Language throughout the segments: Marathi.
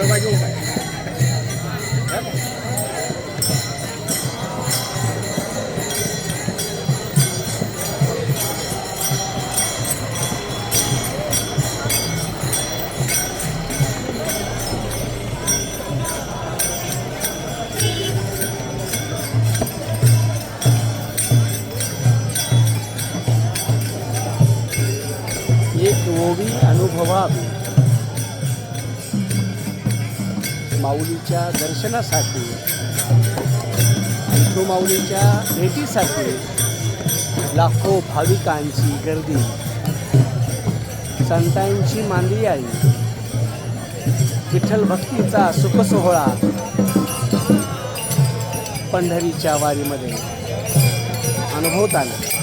सहभागी होत माऊलीच्या दर्शनासाठी विठू माऊलीच्या भेटीसाठी लाखो भाविकांची गर्दी. संतांची मांडली आई विठ्ठल भक्तीचा सुखसोहळा पंढरीच्या वारीमध्ये अनुभवताना. आला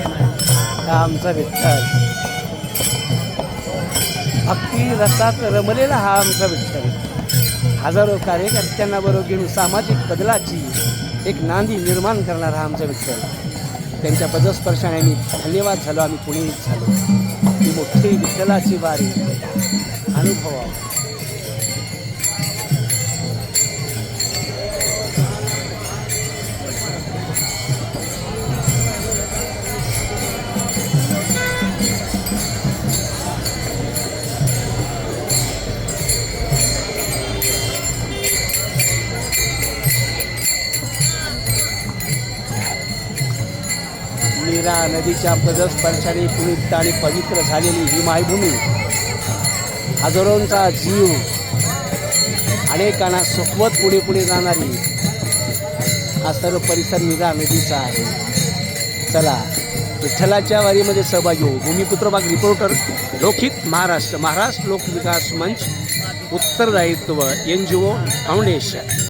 आमचा विठ्ठल भक्ती रसात रमलेला हा आमचा विठ्ठल हजारो कार्यकर्त्यांना बरोबर घेऊन सामाजिक बदलाची एक नांदी निर्माण करणारा हा आमचा विठ्ठल त्यांच्या पदस्पर्शाने आम्ही धन्यवाद झालो आम्ही पुणेच झालो. ही मोठी विठ्ठलाची वारी अनुभवा मीरा नदीच्या पदस्पर्शाने पुनीत आणि पवित्र झालेली ही मायभूमी. हजारोंचा जीव अनेकांना सुखवत पुढे पुढे जाणारी हा सर्व परिसर मीरा नदीचा आहे. चला विठ्ठलाच्या वारीमध्ये सहभागी होऊ. भूमिपुत्र बाग रिपोर्टर लोकहित महाराष्ट्र महाराष्ट्र लोक विकास मंच उत्तरदायित्व एन जी ओ फाउंडेशन